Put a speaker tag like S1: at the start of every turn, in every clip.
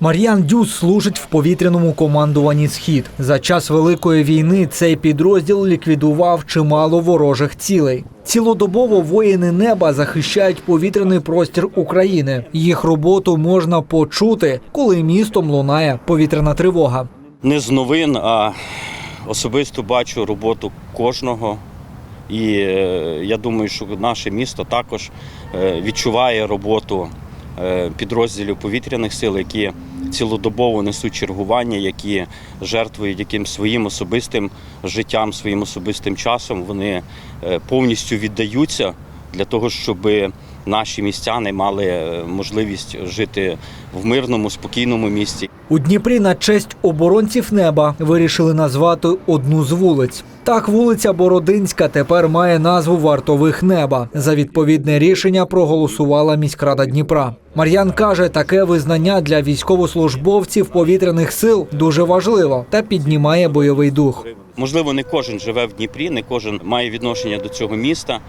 S1: Мар'ян Дюс служить в повітряному командуванні Схід. За час великої війни цей підрозділ ліквідував чимало ворожих цілей. Цілодобово воїни неба захищають повітряний простір України. Їх роботу можна почути, коли містом лунає повітряна тривога.
S2: не з новин, а особисто бачу роботу кожного. І е, я думаю, що наше місто також е, відчуває роботу підрозділів повітряних сил, які цілодобово несуть чергування, які жертвують яким своїм особистим життям, своїм особистим часом. Вони е, повністю віддаються для того, щоб наші містяни мали е, можливість жити в мирному, спокійному місті.
S1: У Дніпрі на честь оборонців неба вирішили назвати одну з вулиць. Так, вулиця Бородинська тепер має назву вартових неба. За відповідне рішення проголосувала міськрада Дніпра. Мар'ян каже, таке визнання для військовослужбовців повітряних сил дуже важливо та піднімає бойовий дух.
S2: Можливо, не кожен живе в Дніпрі, не кожен має відношення до цього міста,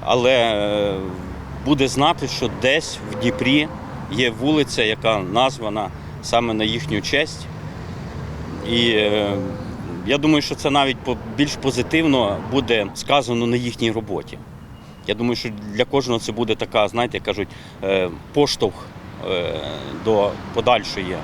S2: але е, буде знати, що десь в Дніпрі є вулиця, яка названа саме на їхню честь. І е, я думаю, що це навіть більш позитивно буде сказано на їхній роботі. Я думаю, що для кожного це буде така, знаєте, кажуть, е, поштовх до подальшої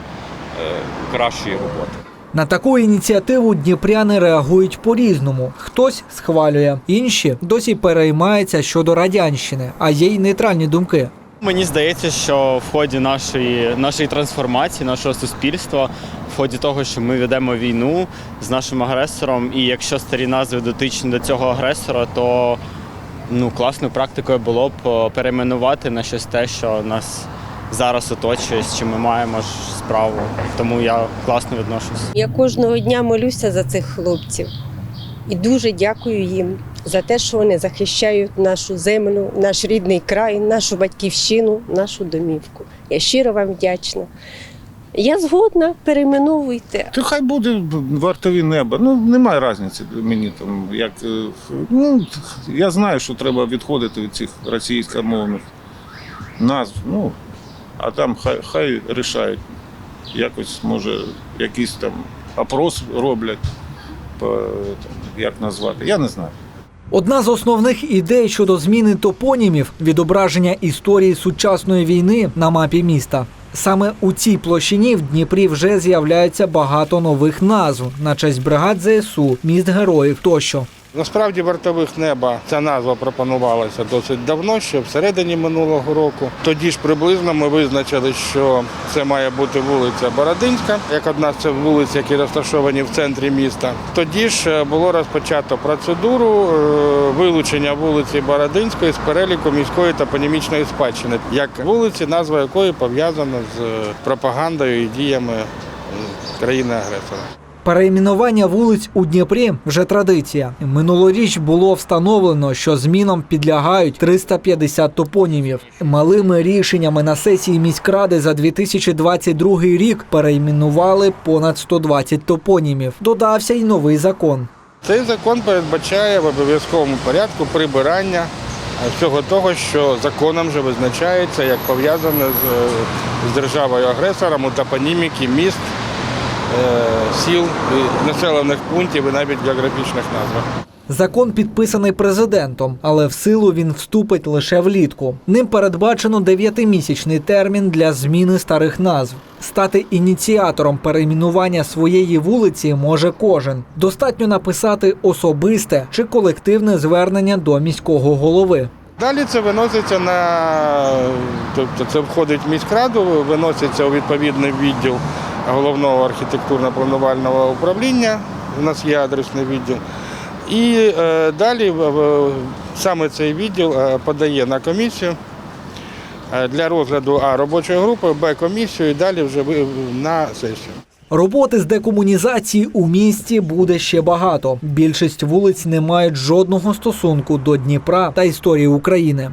S2: кращої роботи.
S1: На таку ініціативу дніпряни реагують по-різному. Хтось схвалює, інші досі переймаються щодо радянщини, а є й нейтральні думки.
S3: Мені здається, що в ході нашої, нашої трансформації, нашого суспільства, в ході того, що ми ведемо війну з нашим агресором, і якщо старі назви дотичні до цього агресора, то ну, класною практикою було б е, перейменувати на щось те, що нас зараз оточує, з чим ми маємо ж справу. Тому я класно відношусь.
S4: Я кожного дня молюся за цих хлопців і дуже дякую їм за те, що вони захищають нашу землю, наш рідний край, нашу батьківщину, нашу домівку. Я щиро вам вдячна. Я згодна, перейменовуйте.
S5: То хай буде вартові неба. Ну немає різниці мені там. Як е, ну я знаю, що треба відходити від цих російськомовних назв. Ну а там хай хай рішають. Якось може якийсь там опрос роблять, як назвати. Я не знаю.
S1: Одна з основних ідей щодо зміни топонімів відображення історії сучасної війни на мапі міста. Саме у цій площині в Дніпрі вже з'являється багато нових назв на честь бригад ЗСУ, міст героїв тощо.
S6: Насправді вартових неба ця назва пропонувалася досить давно, ще всередині минулого року. Тоді ж приблизно ми визначили, що це має бути вулиця Бородинська, як одна з цих вулиць, які розташовані в центрі міста. Тоді ж е, було розпочато процедуру е, вилучення вулиці Бородинської з переліку міської топонімічної спадщини, як вулиці, назва якої пов'язана з пропагандою і діями е, країни-агресора.
S1: Перейменування вулиць у Дніпрі вже традиція. Минулоріч було встановлено, що змінам підлягають 350 топонімів. Малими рішеннями на сесії міськради за 2022 рік перейменували понад 120 топонімів. Додався й новий закон.
S6: Цей закон передбачає в обов'язковому порядку прибирання е, всього того, що законом вже визначається як пов'язане з, е, з державою-агресором у топоніміки міст, сіл, населених пунктів і навіть географічних назвах.
S1: Закон підписаний президентом, але в силу він вступить лише влітку. Ним передбачено дев'ятимісячний термін для зміни старих назв. Стати ініціатором перейменування своєї вулиці може кожен. Достатньо написати особисте чи колективне звернення до міського голови.
S6: Далі це виноситься на тобто це входить в міськраду, виноситься у відповідний відділ головного архітектурно-планувального управління. У нас є адресний відділ. І е, далі саме цей відділ е, подає на комісію е, для розгляду А робочої групи, Б комісію і далі вже на сесію.
S1: Роботи з декомунізації у місті буде ще багато. Більшість вулиць не мають жодного стосунку до Дніпра та історії України.